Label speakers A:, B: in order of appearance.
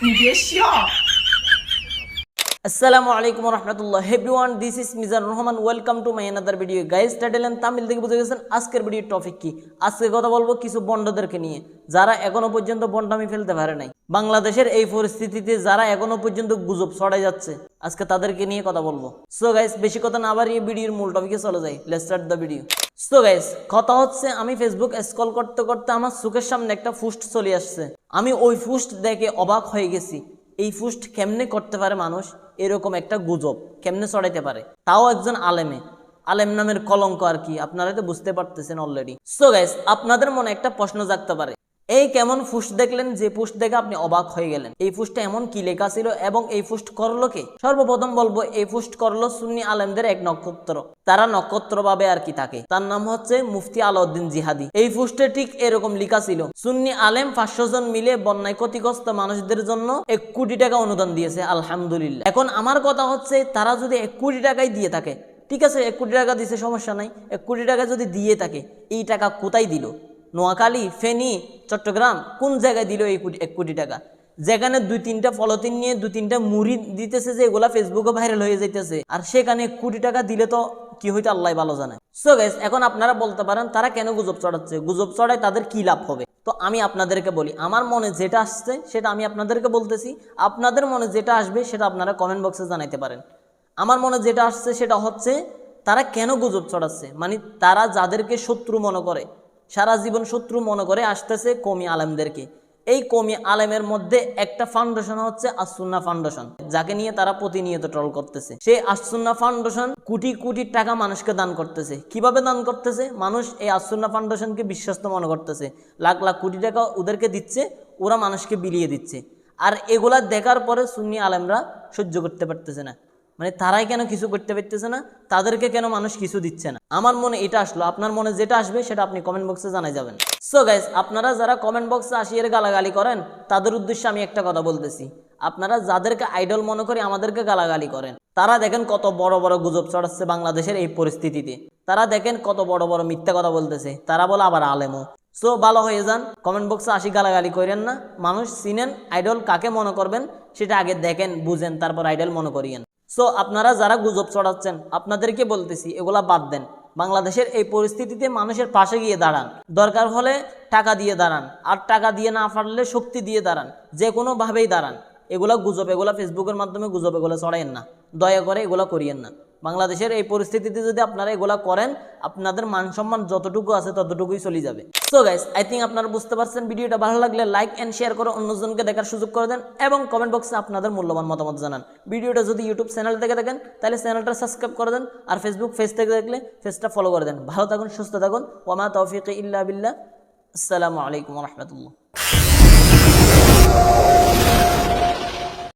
A: 你别笑。
B: আসসালামু আলাইকুম রহমতুল্লাহ everyone this is Mizan Rahman welcome to my another video guys title and Tamil থেকে বুঝে গেছেন আজকের ভিডিও টপিক কি? আজকে কথা বলব কিছু বন্ডদেরকে নিয়ে। যারা এখনও পর্যন্ত বন্ডামি ফেলতে পারে নাই। বাংলাদেশের এই পরিস্থিতিতে যারা এখনও পর্যন্ত গুজব ছড়াই যাচ্ছে, আজকে তাদেরকে নিয়ে কথা বলব। সো গাইস বেশি কথা না বাড়িয়ে ভিডিওর মূল টপিকে চলে যাই। Let's start the video so guys কথা হচ্ছে আমি ফেসবুক স্ক্রল করতে করতে আমার চোখের সামনে একটা পোস্ট চলে আসছে। আমি ওই পোস্ট দেখে অবাক হয়ে গেছি। এই ফুস্ট কেমনে করতে পারে মানুষ? এরকম একটা গুজব কেমনে চড়াইতে পারে? তাও একজন আলেমে। আলেম নামের কলঙ্ক আর কি আপনারা তো বুঝতে পারতেছেন অলরেডি সো গাইস আপনাদের মনে একটা প্রশ্ন জাগতে পারে। এই কেমন ফুস্ট দেখলেন? যে পোস্ট দেখে আপনি অবাক হয়ে গেলেন। এই পোস্টে এমন কি লেখা ছিল এবং এই পোস্ট করল কে? সর্বপ্রথম বলব, এই পোস্ট করল সুন্নি আলেমদের এক নক্ষত্র। তারা নক্ষত্র ভাবে আর কি থাকে? তার নাম হচ্ছে মুফতি আলাউদ্দিন জিহাদি। এই পোস্টে ঠিক এরকম লেখা ছিল। সুন্নি আলেম পাঁচশো জন মিলে বন্যায় ক্ষতিগ্রস্ত মানুষদের জন্য এক কোটি টাকা অনুদান দিয়েছে, আলহামদুলিল্লাহ। এখন আমার কথা হচ্ছে, তারা যদি এক কোটি টাকাই দিয়ে থাকে, ঠিক আছে, এক কোটি টাকা দিছে সমস্যা নাই, এক কোটি টাকা যদি দিয়ে থাকে, এই টাকা কোথায় দিল? নোয়াখালী, ফেনী, চট্টগ্রাম, কোন জায়গায় দিল এই কোটি এক কোটি টাকা? যেখানে দুই তিনটা ফলতিন নিয়ে দুই তিনটা মুড়ি দিতেছে যে এগুলা ফেসবুকে ভাইরাল হয়ে যাইতেছে। আর সেখানে এক কোটি টাকা দিলে তো কি হইতো আল্লাহ ভালো জানে। সো গাইস এখন আপনারা বলতে পারেন, তারা কেন গুজব চড়াচ্ছে গুজব চড়ায় তাদের কি লাভ হবে? তো আমি আপনাদেরকে বলি, আমার মনে যেটা আসছে, সেটা আমি আপনাদেরকে বলতেছি। আপনাদের মনে যেটা আসবে, সেটা আপনারা কমেন্ট বক্সে জানাইতে পারেন। আমার মনে যেটা আসছে, সেটা হচ্ছে, তারা কেন গুজব চড়াচ্ছে মানে তারা যাদেরকে শত্রু মনে করে সারা জীবন শত্রু মনে করে আসতেছে কমি আলেমদেরকে। এই কমি আলেমের মধ্যে একটা ফাউন্ডেশন হচ্ছে আসুন্না ফাউন্ডেশন যাকে নিয়ে তারা প্রতিনিয়ত ট্রল করতেছে। সেই আসুন্না ফাউন্ডেশন কোটি কোটি টাকা মানুষকে দান করতেছে। কীভাবে দান করতেছে? মানুষ এই আসুন্না ফাউন্ডেশনকে বিশ্বস্ত মনে করতেছে। লাখ লাখ কোটি টাকা ওদেরকে দিচ্ছে, ওরা মানুষকে বিলিয়ে দিচ্ছে। আর এগুলা দেখার পরে সুন্নি আলেমরা সহ্য করতে পারতেছে না। মানে তারাই কেন কিছু করতে পারতেছে না? তাদেরকে কেন মানুষ কিছু দিচ্ছে না? আমার মনে এটা আসলো, আপনার মনে যেটা আসবে সেটা আপনি কমেন্ট বক্সে জানাই যাবেন। সো গাইজ আপনারা যারা কমেন্ট বক্সে আসিয়ে গালাগালি করেন, তাদের উদ্দেশ্যে আমি একটা কথা বলতেছি। আপনারা যাদেরকে আইডল মনে করে আমাদেরকে গালাগালি করেন। তারা দেখেন কত বড় বড় গুজব চড়াচ্ছে বাংলাদেশের এই পরিস্থিতিতে। তারা দেখেন কত বড় বড় মিথ্যা কথা বলতেছে। তারা বলে আবার আলেমও সো ভালো হয়ে যান কমেন্ট বক্সে আসি গালাগালি করেন না। মানুষ চিনেন আইডল কাকে মনে করবেন, সেটা আগে দেখেন, বুঝেন, তারপর আইডল মনে করিয়েন। সো আপনারা যারা গুজব চড়াচ্ছেন আপনাদেরকে বলতেছি, এগুলা বাদ দেন। বাংলাদেশের এই পরিস্থিতিতে মানুষের পাশে গিয়ে দাঁড়ান। দরকার হলে টাকা দিয়ে দাঁড়ান, আর টাকা দিয়ে না পারলে শক্তি দিয়ে দাঁড়ান যে কোনোভাবেই দাঁড়ান। এগুলা গুজব, এগুলা ফেসবুকের মাধ্যমে গুজব, এগুলো চড়াইন না। দয়া করে এগুলো করিয়েন না। বাংলাদেশের এই পরিস্থিতিতে যদি আপনারা এগুলা করেন, আপনাদের মান সম্মান যতটুকু আছে ততটুকুই চলে যাবে। সো গাইস আই থিঙ্ক আপনারা বুঝতে পারছেন, ভিডিওটা ভালো লাগলে লাইক এন্ড শেয়ার করে অন্যজনকে দেখার সুযোগ করে দেন এবং কমেন্ট বক্সে আপনাদের মূল্যবান মতামত জানান। ভিডিওটা যদি ইউটিউব চ্যানেল থেকে দেখেন, তাহলে চ্যানেলটা সাবস্ক্রাইব করে দেন আর ফেসবুক পেজ থেকে দেখলে পেজটা ফলো করে দেন। ভালো থাকুন, সুস্থ থাকুন। ওমা তৌফিক ইল্লা বিল্লাহ। আসসালামু আলাইকুম রহমতুল্লাহ।